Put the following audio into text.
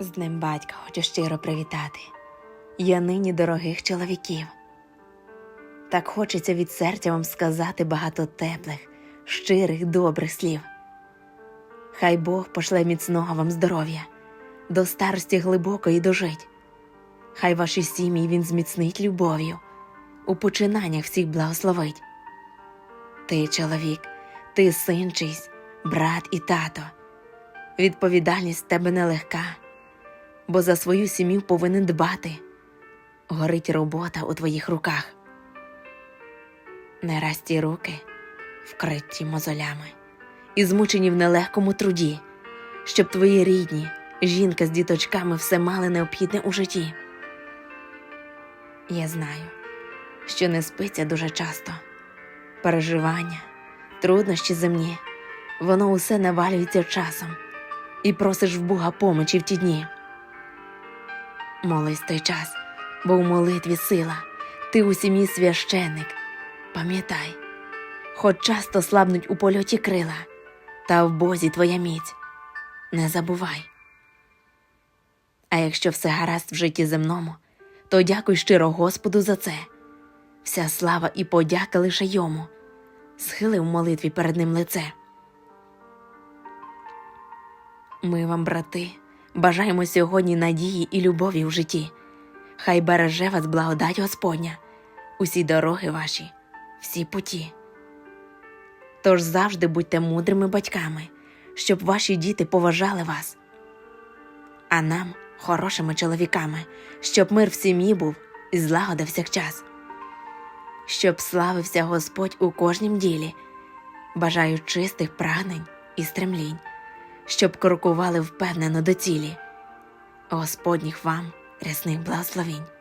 З Днем батька хочу щиро привітати. Я нині дорогих чоловіків. Так хочеться від серця вам сказати багато теплих, щирих, добрих слів. Хай Бог пошле міцного вам здоров'я, до старості глибокої дожить. Хай ваші сім'ї він зміцнить любов'ю, у починаннях всіх благословить. Ти чоловік, ти син чийсь, брат і тато. Відповідальність в тебе нелегка, бо за свою сім'ю повинен дбати. Горить робота у твоїх руках. Не раз ті руки вкриті мозолями і змучені в нелегкому труді, щоб твої рідні, жінка з діточками все мали необхідне у житті. Я знаю, що не спиться дуже часто. Переживання, труднощі земні, воно усе навалюється часом, і просиш в Бога помочі в ті дні. Молись той час, бо у молитві сила, ти у сім'ї священник. Пам'ятай, хоч часто слабнуть у польоті крила, та в Бозі твоя міць. Не забувай. А якщо все гаразд в житті земному, то дякуй щиро Господу за це. Вся слава і подяка лише йому. Схили в молитві перед ним лице. Ми вам, брати, бажаємо сьогодні надії і любові в житті. Хай береже вас благодать Господня, усі дороги ваші, всі путі. Тож завжди будьте мудрими батьками, щоб ваші діти поважали вас, а нам хорошими чоловіками, щоб мир в сім'ї був і злагода всякчас, щоб славився Господь у кожнім ділі, бажаю чистих прагнень і стремлінь, щоб крокували впевнено до цілі. Господніх вам рясних благословінь.